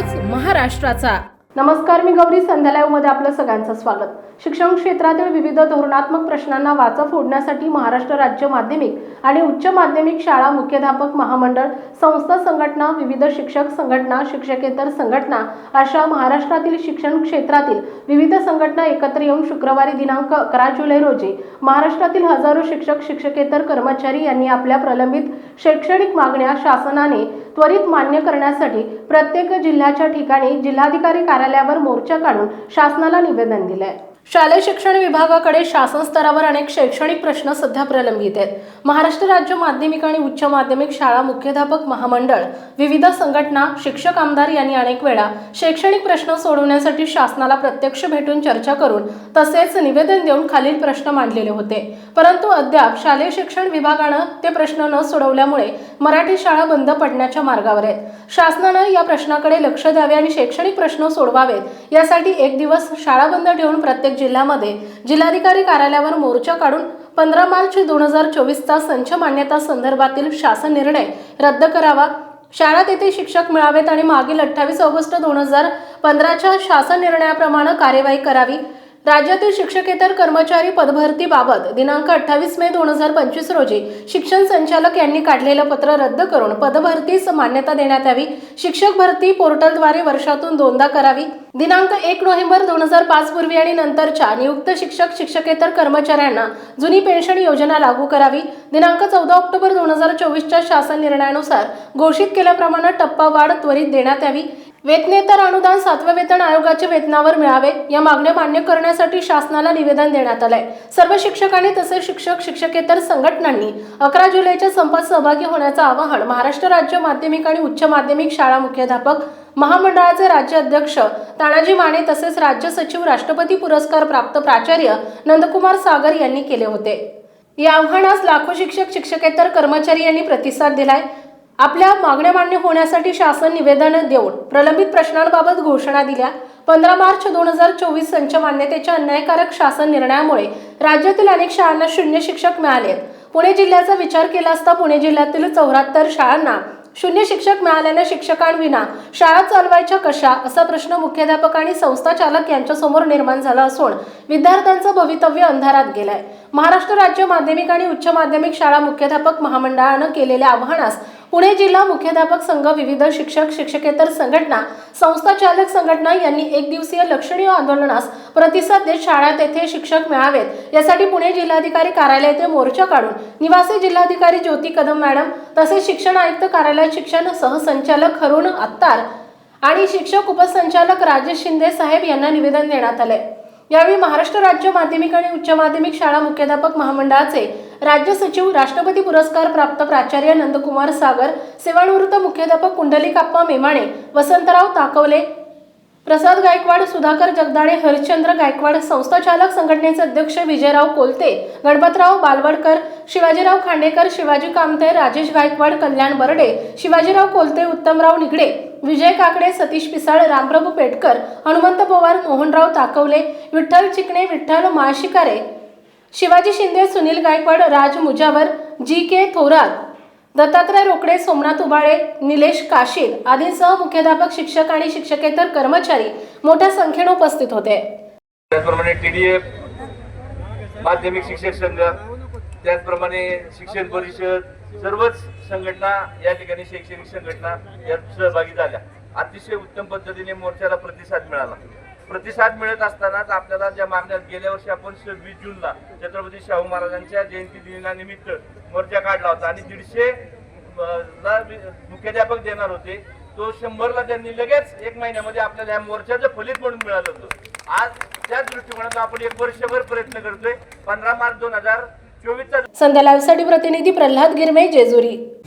राष्ट्राचा नमस्कार मी गौरी संध्या मध्ये आपलं सगळ्यांचं स्वागत. शिक्षण क्षेत्रातील विविध धोरणात्मक प्रश्नांना वाचा फोडण्यासाठी महाराष्ट्र राज्य माध्यमिक आणि उच्च माध्यमिक शाळा मुख्याध्यापक महामंडळ संस्था संघटना विविध शिक्षक संघटना शिक्षकेतर संघटना अशा महाराष्ट्रातील शिक्षण क्षेत्रातील विविध संघटना एकत्र येऊन शुक्रवारी दिनांक अकरा जुलै रोजी महाराष्ट्रातील हजारो शिक्षक शिक्षकेतर कर्मचारी यांनी आपल्या प्रलंबित शैक्षणिक मागण्या शासनाने त्वरित मान्य करण्यासाठी प्रत्येक जिल्ह्याच्या ठिकाणी जिल्हाधिकारी कार्यालयावर मोर्चा काढून शासनाला निवेदन दिलंय. शालेय शिक्षण विभागाकडे शासन स्तरावर अनेक शैक्षणिक प्रश्न सध्या प्रलंबित आहेत. महाराष्ट्र राज्य माध्यमिक आणि उच्च माध्यमिक शाळा मुख्याध्यापक महामंडळ विविध संघटना शिक्षक आमदार यांनी अनेक वेळा शैक्षणिक प्रश्न सोडवण्यासाठी शासनाला प्रत्यक्ष भेटून चर्चा करून तसेच निवेदन देऊन खालील प्रश्न मांडलेले होते. परंतु अद्याप शालेय शिक्षण विभागानं ते प्रश्न न सोडवल्यामुळे मराठी शाळा बंद पडण्याच्या मार्गावर आहेत. शासनानं या प्रश्नाकडे लक्ष द्यावे आणि शैक्षणिक प्रश्न सोडवावेत. यासाठी एक दिवस शाळा बंद ठेवून प्रत्येक जिल्ह्यामध्ये जिल्हाधिकारी कार्यालयावर मोर्चा काढून पंधरा मार्च दोन हजार चोवीसचा संच मान्यता संदर्भातील शासन निर्णय रद्द करावा. शाळा तेथे शिक्षक मिळावेत आणि मागील अठ्ठावीस ऑगस्ट दोन हजार पंधराच्या शासन निर्णयाप्रमाणे कार्यवाही करावी. राज्यातील शिक्षकेतर कर्मचारी पदभरतीबाबत दिनांक अठ्ठावीस मे दोन हजार पंचवीस रोजी शिक्षण संचालक यांनी काढलेलं पत्र रद्द करून पदभरतीस मान्यता देण्यात यावी. शिक्षक भरती पोर्टलद्वारे वर्षातून दोनदा करावी. दिनांक एक नोव्हेंबर दोन हजार पाच पूर्वी आणि नंतरच्या नियुक्त शिक्षक शिक्षकेतर कर्मचाऱ्यांना जुनी पेन्शन योजना लागू करावी. दिनांक चौदा ऑक्टोबर दोन हजार चोवीसच्या शासन निर्णयानुसार घोषित केल्याप्रमाणे टप्पा वाढ त्वरित देण्यात यावी. वेतनेतर अनुदान सातव्या वेतन आयोगाच्या वेतनावर मिळावे या मागण्या मान्य करण्यासाठी शासनाला निवेदन देण्यात आलंय. सर्व शिक्षकांनी तसेच शिक्षक शिक्षकेतर संघटनांनी अकरा जुलैच्या संपात सहभागी होण्याचं आवाहन महाराष्ट्र राज्य माध्यमिक आणि उच्च माध्यमिक शाळा मुख्याध्यापक महामंडळाचे राज्य अध्यक्ष तानाजी माने तसेच राज्य सचिव राष्ट्रपती पुरस्कार प्राप्त प्राचार्य नंदकुमार सागर यांनी केले होते. या आव्हानास लाखो शिक्षक शिक्षकेतर कर्मचारी यांनी प्रतिसाद दिलाय. आपल्या मागण्या मान्य होण्यासाठी शासन निवेदन देऊन प्रलंबित प्रश्नांबाबत घोषणा दिल्या. पंधरा मार्च दोन हजार चोवीस संच मान्यतेच्या अन्यायकारक शासन निर्णयामुळे राज्यातील अनेक शाळांना शून्य शिक्षक मिळाले पुणे जिल्ह्याचा विचार केला असता पुणे जिल्ह्यातील चौऱ्याहत्तर शाळांना शून्य शिक्षक मिळाल्याने शिक्षकांविना शाळा चालवायच्या कशा असा प्रश्न मुख्याध्यापक आणि संस्था चालक यांच्यासमोर निर्माण झाला असून विद्यार्थ्यांचं भवितव्य अंधारात गेलंय. महाराष्ट्र राज्य माध्यमिक आणि उच्च माध्यमिक शाळा मुख्याध्यापक महामंडळानं केलेल्या आव्हानास पुणे जिल्हा मुख्याध्यापक संघ विविध शिक्षक शिक्षकेतर संघटना संस्था चालक संघटना यांनी एक दिवसीय लक्षणीय आंदोलनास प्रतिसाद देत शाळा तेथे शिक्षक मिळावेत. यासाठी पुणे जिल्हाधिकारी कार्यालय येथे मोर्चा काढून निवासी जिल्हाधिकारी ज्योती कदम मॅडम तसेच शिक्षण आयुक्त कार्यालय शिक्षण सहसंचालक हरुण अत्तार आणि शिक्षक उपसंचालक राजेश शिंदे साहेब यांना निवेदन देण्यात आले. यावेळी महाराष्ट्र राज्य माध्यमिक आणि उच्च माध्यमिक शाळा मुख्याध्यापक महामंडळाचे राज्य सचिव राष्ट्रपती पुरस्कार प्राप्त प्राचार्य नंदकुमार सागर सेवानिवृत्त मुख्याध्यापक कुंडलिकाप्पा मेमाणे वसंतराव ताकवले प्रसाद गायकवाड सुधाकर जगदाळे हरिश्चंद्र गायकवाड संस्थाचालक संघटनेचे अध्यक्ष विजयराव कोलते गणपतराव बालवडकर शिवाजीराव खांडेकर शिवाजी कामते राजेश गायकवाड कल्याण बर्डे शिवाजीराव कोलते उत्तमराव निगडे विजय काकडे सतीश पिसाळ रामप्रभू पेटकर हनुमंत पवार मोहनराव ताकवले विठ्ठल चिकणे विठ्ठल माळशिकारे शिवाजी शिंदे सुनील गायकवाड राज मुजावर जी के थोरात दत्तात्रय रोकडे सोमनाथ उबाळे निलेश काशीद आदींसह मुख्याध्यापक शिक्षक आणि शिक्षकेतर कर्मचारी मोठ्या संख्येने उपस्थित होते. त्याचप्रमाणे टीडीएफ माध्यमिक शिक्षक संघ त्याचप्रमाणे शिक्षण परिषद सर्वच संघटना या ठिकाणी शैक्षणिक संघटना यात सहभागी झाल्या. अतिशय उत्तम पद्धतीने मोर्चाला प्रतिसाद मिळाला. प्रतिसाद मिळत असतानाच आपल्याला ज्या मागण्यात गेल्या वर्षी आपण सव्वीस जूनला छत्रपती शाहू महाराजांच्या जयंती दिनानिमित्त मोर्चा काढला होता आणि दीडशे ला मुख्याध्यापक देणार होते. तो शंभरला त्यांनी लगेच एक महिन्यामध्ये आपल्याला या मोर्चाचं फलित म्हणून मिळालं होतं. आज त्याच दृष्टिकोनातून आपण एक वर्षभर प्रयत्न करतोय. पंधरा मार्च दोन हजार चोवीसचा संध्या लाईव्हसाठी प्रतिनिधी प्रल्हाद गिरमे जेजुरी.